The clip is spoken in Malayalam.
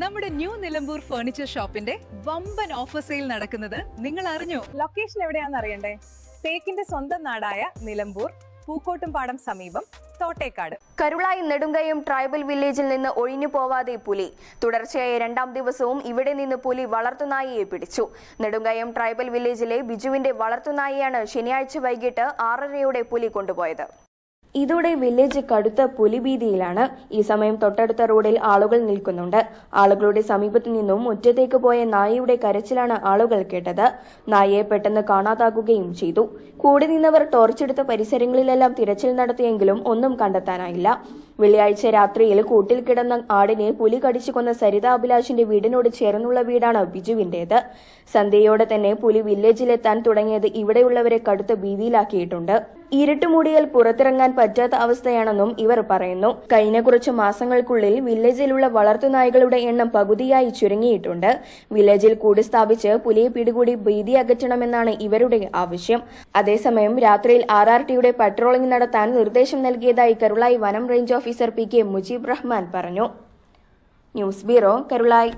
നമ്മുടെ ന്യൂ നിലമ്പൂർ ഫർണിച്ചർ ഷോപ്പിന്റെ വമ്പൻ ഓഫർ സെയിൽ നടക്കുന്നത് നിങ്ങൾ അറിഞ്ഞു? ലൊക്കേഷൻ എവിടെയാണെന്ന് അറിയണ്ടേ? തേക്കിന്റെ സ്വന്തം നാടായ നിലമ്പൂർ പൂക്കോട്ടുംപാടം സമീപം തോട്ടേക്കാട്. കരുളായി നെടുങ്കയം ട്രൈബൽ വില്ലേജിൽ നിന്ന് ഒഴിഞ്ഞു പോവാതെ പുലി. തുടർച്ചയായ രണ്ടാം ദിവസവും ഇവിടെ നിന്ന് പുലി വളർത്തുനായിയെ പിടിച്ചു. നെടുങ്കയം ട്രൈബൽ വില്ലേജിലെ ബിജുവിന്റെ വളർത്തുനായിയാണ് ശനിയാഴ്ച വൈകിട്ട് ആറരയോടെ പുലി കൊണ്ടുപോയത്. ഇതോടെ വില്ലേജ് കടുത്ത പുലിഭീതിയിലാണ്. ഈ സമയം തൊട്ടടുത്ത റോഡിൽ ആളുകൾ നിൽക്കുന്നുണ്ട്. ആളുകളുടെ സമീപത്തു നിന്നും മുറ്റത്തേക്ക് പോയ നായയുടെ കരച്ചിലാണ് ആളുകൾ കേട്ടത്. നായയെ പെട്ടെന്ന് കാണാതാകുകയും ചെയ്തു. കൂടെ നിന്നവർ ടോർച്ചെടുത്ത പരിസരങ്ങളിലെല്ലാം തിരച്ചിൽ നടത്തിയെങ്കിലും ഒന്നും കണ്ടെത്താനായില്ല. വെള്ളിയാഴ്ച രാത്രിയിൽ കൂട്ടിൽ കിടന്ന ആടിനെ പുലി കടിച്ചു കൊന്ന സരിത അഭിലാഷിന്റെ വീടിനോട് ചേർന്നുള്ള വീടാണ് ബിജുവിന്റേത്. സന്ധ്യയോടെ തന്നെ പുലി വില്ലേജിലെത്താൻ തുടങ്ങിയത് ഇവിടെയുള്ളവരെ കടുത്ത ഭീതിയിലാക്കിയിട്ടുണ്ട്. ഇരുട്ടുമൂടിയാൽ പുറത്തിറങ്ങാൻ പറ്റാത്ത അവസ്ഥയാണെന്നും ഇവർ പറയുന്നു. കഴിഞ്ഞ കുറച്ച് മാസങ്ങൾക്കുള്ളിൽ വില്ലേജിലുള്ള വളർത്തുനായകളുടെ എണ്ണം പകുതിയായി ചുരുങ്ങിയിട്ടുണ്ട്. വില്ലേജിൽ കൂടി സ്ഥാപിച്ച് പുലിയെ പിടികൂടി ഭീതി അകറ്റണമെന്നാണ് ഇവരുടെ ആവശ്യം. അതേസമയം രാത്രിയിൽ ആർ ആർ ടിയുടെ പട്രോളിംഗ് നടത്താൻ നിർദ്ദേശം നൽകിയതായി കരുളായി വനം range officer P K Mujeeb Rahman പറഞ്ഞു. News bureau Karulai.